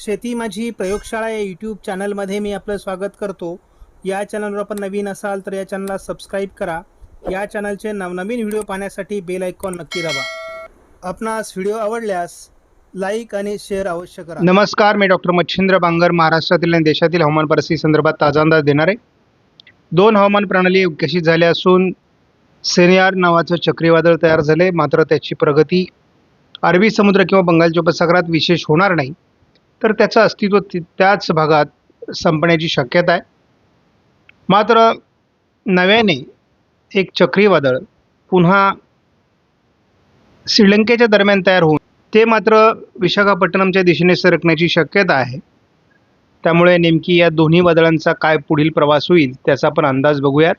शेती माझी प्रयोगशाळा या यूट्यूब चॅनलमध्ये मी आपलं स्वागत करतो. या चॅनलवर आपण नवीन असाल तर या चॅनलला सबस्क्राईब करा. या चॅनलचे नवनवीन व्हिडिओ पाहण्यासाठी बेल आयकॉन नक्की दाबा. आपणास व्हिडिओ आवडल्यास लाईक आणि शेअर अवश्य करा. नमस्कार मी डॉक्टर मच्छिंद्र बांगर महाराष्ट्रातील आणि देशातील हवामान परिस्थिती संदर्भात ताजा अंदाज देणार. आहे दोन हवामान प्रणाली विकसित झाल्या असून सेनियार नावाचं चक्रीवादळ तयार झाले मात्र त्याची प्रगती अरबी समुद्र किंवा बंगालच्या उपसागरात विशेष होणार नाही. तर त्याचं अस्तित्व ति- त्याच भागात संपण्याची शक्यता आहे. मात्र नव्याने एक चक्रीवादळ पुन्हा श्रीलंकेच्या दरम्यान तयार होऊन ते मात्र विशाखापट्टणमच्या दिशेने सरकण्याची शक्यता आहे. त्यामुळे नेमकी या दोन्ही वादळांचा काय पुढील प्रवास होईल त्याचा आपण अंदाज बघूयात.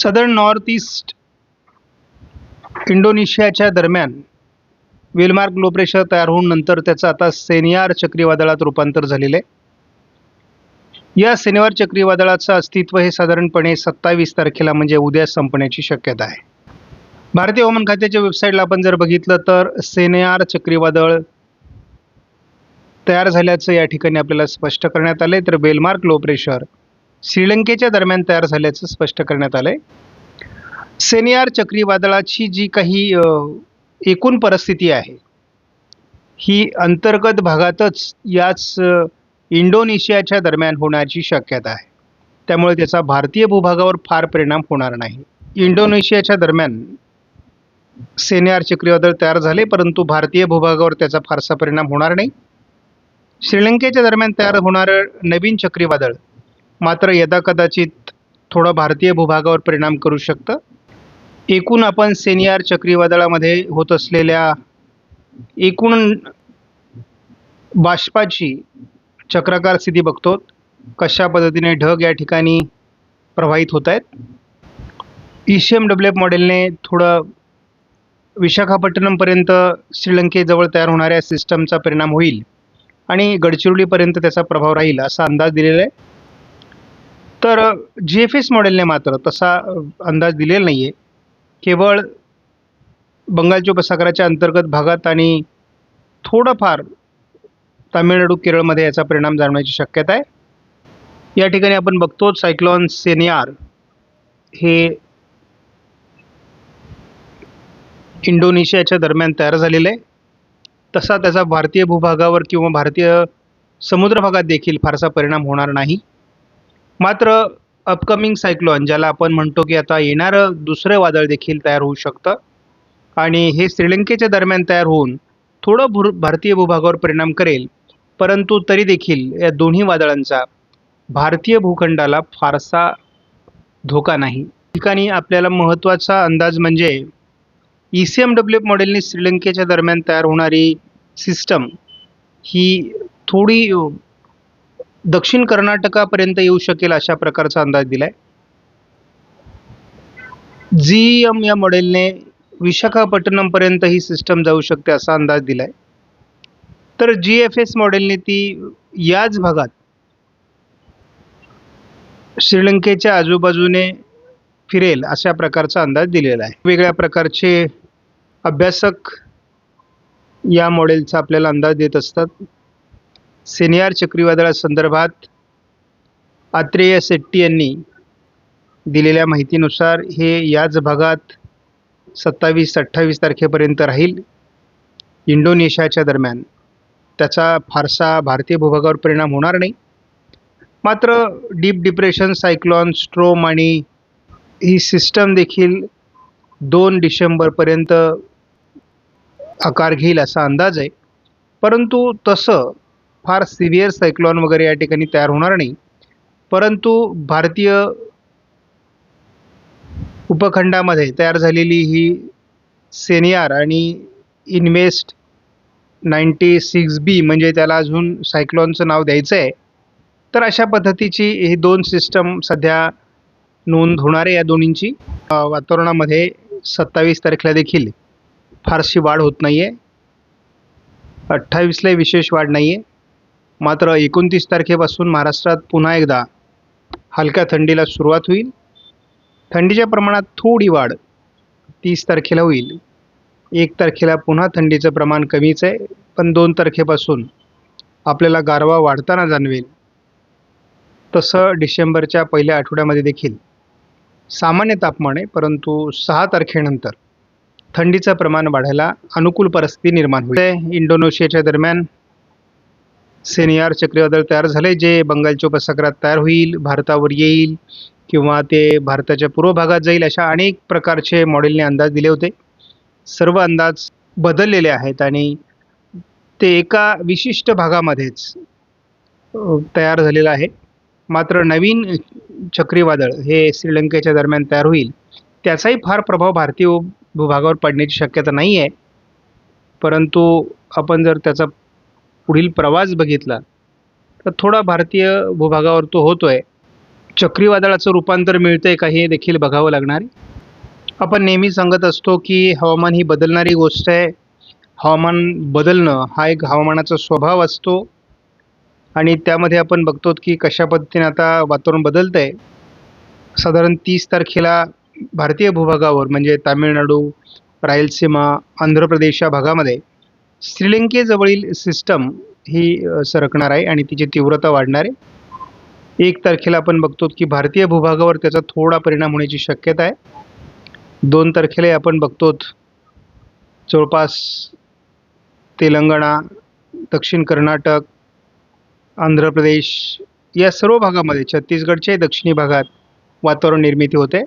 सदर्न नॉर्थ ईस्ट इंडोनेशियाच्या दरम्यान विलमार्क लो प्रेशर तयार होऊन नंतर त्याचं आता सेनियार चक्रीवादळात रूपांतर झालेलं आहे. या सेनियार चक्रीवादळाचं अस्तित्व हे साधारणपणे सत्तावीस तारखेला म्हणजे उद्या संपण्याची शक्यता आहे. भारतीय हवामान खात्याच्या वेबसाईटला आपण जर बघितलं तर सेनियार चक्रीवादळ तयार झाल्याचं या ठिकाणी आपल्याला स्पष्ट करण्यात आलंय. तर बेलमार्क लो प्रेशर श्रीलंकेच्या दरम्यान तयार झाल्याचं स्पष्ट करण्यात आलं आहे सेनियार चक्रीवादळाची जी काही एकूण परिस्थिती आहे. ही अंतर्गत भागातच याच इंडोनेशियाच्या दरम्यान होण्याची शक्यता आहे. त्यामुळे त्याचा भारतीय भूभागावर फार परिणाम होणार नाही. इंडोनेशियाच्या दरम्यान सेनेआर चक्रीवादळ तयार झाले परंतु भारतीय भूभागावर त्याचा फारसा परिणाम होणार नाही. श्रीलंकेच्या दरम्यान तयार होणारं नवीन चक्रीवादळ मात्र यदा कदाचित थोडं भारतीय भूभागावर परिणाम करू शकतं. एकूण आपण सेनियार चक्रीवादळामध्ये होत असलेल्या एकूण बाष्पाची चक्राकार स्थिती बघतो. कशा पद्धतीने ढग या ठिकाणी प्रवाहित होत आहेत. E C M W F मॉडेलने थोडं विशाखापट्टणमपर्यंत श्रीलंकेजवळ तयार होणाऱ्या सिस्टमचा परिणाम होईल आणि गडचिरोलीपर्यंत त्याचा प्रभाव राहील असा अंदाज दिलेला आहे. तर जी एफ एस मॉडेलने मात्र तसा अंदाज दिलेला नाही आहे केवळ बंगालच्या उपसागराच्या अंतर्गत भागात आणि थोडंफार तामिळनाडू केरळमध्ये याचा परिणाम जाणवण्याची शक्यता आहे. या ठिकाणी आपण बघतो सायक्लॉन सेनियार हे इंडोनेशियाच्या दरम्यान तयार झालेलं आहे. तसा त्याचा भारतीय भूभागावर किंवा भारतीय समुद्र भागात देखील फारसा परिणाम होणार नाही. मात्र अपकमिंग सायक्लॉन ज्याला आपण म्हणतो की आता येणारं दुसरं वादळ देखील तयार होऊ शकतं. आणि हे श्रीलंकेच्या दरम्यान तयार होऊन थोडं भूर भारतीय भूभागावर परिणाम करेल. परंतु तरी देखील या दोन्ही वादळांचा भारतीय भूखंडाला फारसा धोका नाही. ठिकाणी आपल्याला महत्त्वाचा अंदाज म्हणजे E C M W F मॉडेलने श्रीलंकेच्या दरम्यान तयार होणारी सिस्टम ही थोडी दक्षिण कर्नाटकापर्यंत येऊ शकेल अशा प्रकारचा अंदाज दिला आहे जी एम या मॉडेलने विशाखापट्टणमपर्यंत ही सिस्टम जाऊ शकते असा अंदाज दिला आहे तर जी एफ एस मॉडेलने ती याच भागात श्रीलंकेच्या आजूबाजूने फिरेल अशा प्रकारचा अंदाज दिलेला आहे. वेगळ्या प्रकारचे अभ्यासक या मॉडेलचा आपल्याला अंदाज देत असतात. सेनियार चक्रीवादळासंदर्भात आत्रेय शेट्टी यांनी दिलेल्या माहितीनुसार हे याच भागात सत्तावीस अठ्ठावीस तारखेपर्यंत राहील. इंडोनेशियाच्या दरम्यान त्याचा फारसा भारतीय भूभागावर परिणाम होणार नाही. मात्र डीप डिप्रेशन सायक्लॉन स्ट्रोम आणि ही सिस्टम देखील दोन डिसेंबरपर्यंत आकार घेईल असा अंदाज आहे. परंतु तसं फार सिव्हिअर सायक्लॉन वगैरे या ठिकाणी तयार होणार नाही. परंतु भारतीय उपखंडामध्ये तयार झालेली ही सेनियार आणि इन्वेस्ट नाईन्टी सिक्स बी म्हणजे त्याला अजून सायक्लॉनचं नाव द्यायचं आहे. तर अशा पद्धतीची ही दोन सिस्टम सध्या नोंद होणार आहे या दोन्हींची. वातावरणामध्ये सत्तावीस तारखेला देखील फारशी वाढ होत नाही आहे अठ्ठावीसलाही विशेष वाढ नाही आहे मात्र एकोणतीस तारखेपासून महाराष्ट्रात पुन्हा एकदा हलक्या थंडीला सुरुवात होईल. थंडीच्या प्रमाणात थोडी वाढ तीस तारखेला होईल. एक तारखेला पुन्हा थंडीचं प्रमाण कमीच आहे पण दोन तारखेपासून आपल्याला गारवा वाढताना जाणवेल. तसं डिसेंबरच्या पहिल्या आठवड्यामध्ये देखील सामान्य तापमान आहे परंतु सहा तारखेनंतर थंडीचं प्रमाण वाढायला अनुकूल परिस्थिती निर्माण होईल. इंडोनेशियाच्या दरम्यान सेनियार चक्रीवादळ तयार झाले जे बंगालच्या उपसागरात तयार होईल भारतावर येईल किंवा ते भारताच्या पूर्व भागात जाईल अशा अनेक प्रकारचे मॉडेलने अंदाज दिले होते. सर्व अंदाज बदललेले आहेत आणि ते एका विशिष्ट भागामध्येच तयार झालेलं आहे. मात्र नवीन चक्रीवादळ हे श्रीलंकेच्या दरम्यान तयार होईल त्याचाही फार प्रभाव भारतीय भूभागावर पडण्याची शक्यता नाही आहे परंतु आपण जर त्याचा पुढील प्रवास बघितला तर थोडा भारतीय भूभागावर तो होतो आहे चक्रीवादळाचं रूपांतर मिळतं आहे का हे देखील बघावं लागणार. आपण नेहमी सांगत असतो की हवामान ही बदलणारी गोष्ट आहे. हवामान बदलणं हा एक हवामानाचा स्वभाव असतो. आणि त्यामध्ये आपण बघतो की कशा पद्धतीने आता वातावरण बदलतं आहे साधारण तीस तारखेला भारतीय भूभागावर म्हणजे तामिळनाडू रायलसीमा आंध्र प्रदेश या भागामध्ये श्रीलंकेजवळील सिस्टम ही सरकणार आहे आणि तिची तीव्रता वाढणार आहे. एक तारखेला आपण बघतो की भारतीय भूभागावर त्याचा थोडा परिणाम होण्याची शक्यता आहे. दोन तारखेला आपण बघतो जवळपास तेलंगणा दक्षिण कर्नाटक आंध्र प्रदेश या सर्व भागामध्ये छत्तीसगडच्याही दक्षिणी भागात वातावरण निर्मिती होते.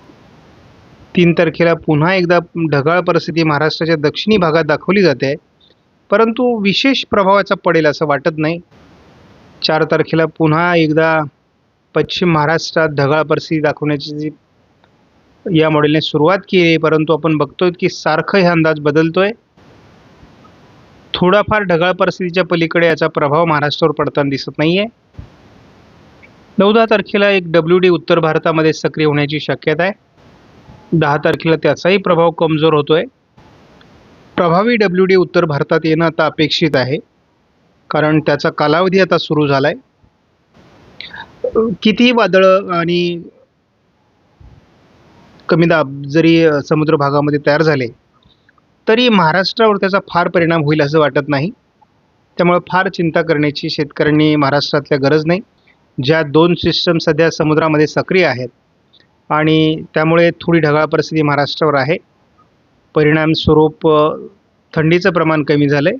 तीन तारखेला पुन्हा एकदा ढगाळ परिस्थिती महाराष्ट्राच्या दक्षिणी भागात दाखवली जाते. परंतु विशेष प्रभावाचा पडेल असं वाटत नाही. चार तारखेला पुन्हा एकदा पश्चिम महाराष्ट्रात ढगाळ परिस्थिती दाखवण्याची जी या मॉडेलने सुरुवात केली आहे परंतु आपण बघतोय की सारखं हे अंदाज बदलतोय. थोडाफार ढगाळ परिस्थितीच्या पलीकडे याचा प्रभाव महाराष्ट्रावर पडताना दिसत नाही आहे नऊ दहा तारखेला एक डब्ल्यू डी उत्तर भारतामध्ये सक्रिय होण्याची शक्यता आहे. दहा तारखेला त्याचाही प्रभाव कमजोर होतोय. प्रभावी डब्ल्यू डी उत्तर भारतात येणं आता अपेक्षित आहे. कारण त्याचा कालावधी आता सुरू झाला आहे कितीही वादळं आणि कमी दाब जरी समुद्र भागामध्ये तयार झाले तरी महाराष्ट्रावर त्याचा फार परिणाम होईल असं वाटत नाही. त्यामुळे फार चिंता करण्याची शेतकऱ्यांनी महाराष्ट्रातल्या गरज नाही. ज्या दोन सिस्टम सध्या समुद्रामध्ये सक्रिय आहेत. आणि त्यामुळे थोडी ढगाळ परिस्थिती महाराष्ट्रावर आहे. परिणामस्वरूप थंडीचं प्रमाण कमी झालं आहे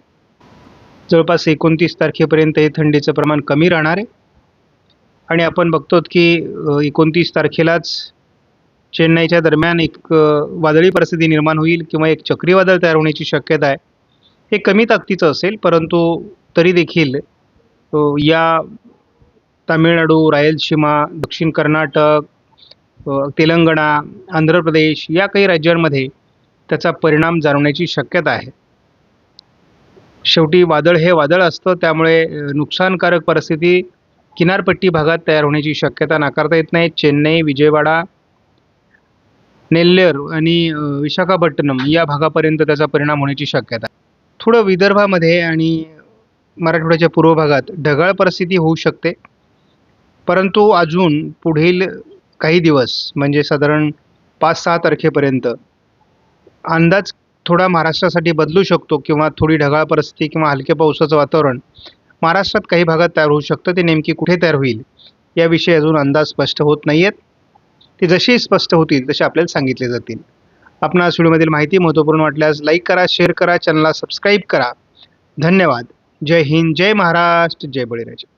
जवळपास एकोणतीस तारखेपर्यंत हे थंडीचं प्रमाण कमी राहणार आहे. आणि आपण बघतो की एकोणतीस तारखेलाच चेन्नईच्या दरम्यान एक वादळी परिस्थिती निर्माण होईल किंवा एक चक्रीवादळ तयार होण्याची शक्यता आहे. हे कमी ताकदीचं असेल परंतु तरी देखील या तामिळनाडू रायलसीमा दक्षिण कर्नाटक तेलंगणा आंध्र प्रदेश या काही राज्यांमध्ये त्याचा परिणाम जाणवण्याची शक्यता आहे. शेवटी वादळ हे वादळ असतं त्यामुळे नुकसानकारक परिस्थिती किनारपट्टी भागात तयार होण्याची शक्यता नाकारता येत नाही. चेन्नई विजयवाडा नेल्लेर आणि विशाखापट्टणम या भागापर्यंत त्याचा परिणाम होण्याची शक्यता थोडं विदर्भामध्ये आणि मराठवाड्याच्या पूर्व भागात ढगाळ परिस्थिती होऊ शकते. परंतु अजून पुढील काही दिवस म्हणजे साधारण पाच सहा तारखेपर्यंत अंदाज थोडा महाराष्ट्रासाठी बदलू शकतो किंवा थोडी ढगाळ परिस्थिती किंवा हलक्या पावसाचं वातावरण महाराष्ट्रात काही भागात तयार होऊ शकतं. ते नेमकी कुठे तयार होईल याविषयी अजून अंदाज स्पष्ट होत नाही आहेत ते जसे स्पष्ट होतील तसे आपल्याला सांगितले जातील. आपणास व्हिडिओमधील माहिती महत्त्वपूर्ण वाटल्यास लाईक करा शेअर करा चॅनलला सबस्क्राईब करा. धन्यवाद. जय हिंद जय महाराष्ट्र जय बळीराजा.